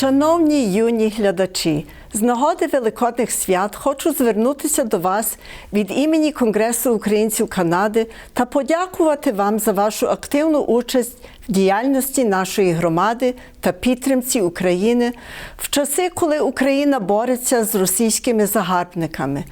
Шановні юні глядачі, з нагоди Великодних свят хочу звернутися до вас від імені Конгресу українців Канади та подякувати вам за вашу активну участь в діяльності нашої громади та підтримці України в часи, коли Україна бореться з російськими загарбниками.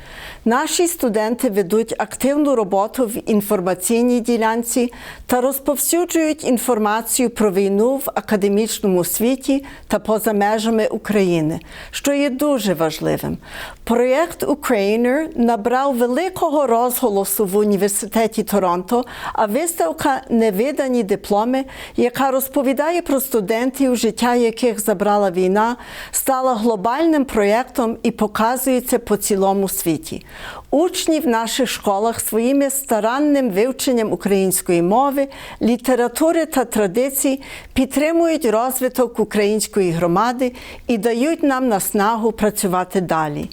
Наші студенти ведуть активну роботу в інформаційній ділянці та розповсюджують інформацію про війну в академічному світі та поза межами України, що є дуже важливим. Проєкт Ukrainer набрав великого розголосу в університеті Торонто, а виставка Невидані дипломи, яка розповідає про студентів, життя яких забрала війна, стала глобальним проєктом і показується по цілому світі. Учні в наших школах своїм старанним вивченням української мови, літератури та традицій підтримують розвиток української громади і дають нам наснагу працювати далі.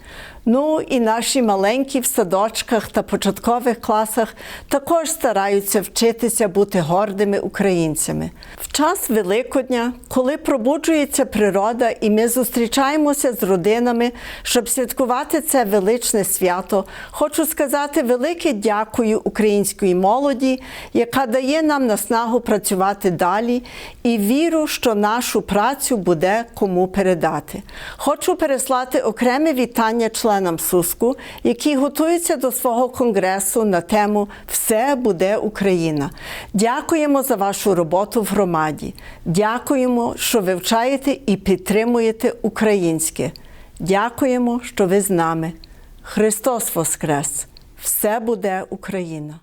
Ну і наші маленькі в садочках та початкових класах також стараються вчитися бути гордими українцями. В час Великодня, коли пробуджується природа, і ми зустрічаємося з родинами, щоб святкувати це величне свято, хочу сказати велике дякую української молоді, яка дає нам наснагу працювати далі, і віру, що нашу працю буде кому передати. Хочу переслати окреме вітання членам СУСКу, який готується до свого конгресу на тему Все буде Україна. Дякуємо за вашу роботу в громаді. Дякуємо, що вивчаєте і підтримуєте українське. Дякуємо, що ви з нами. Христос Воскрес! Все буде Україна!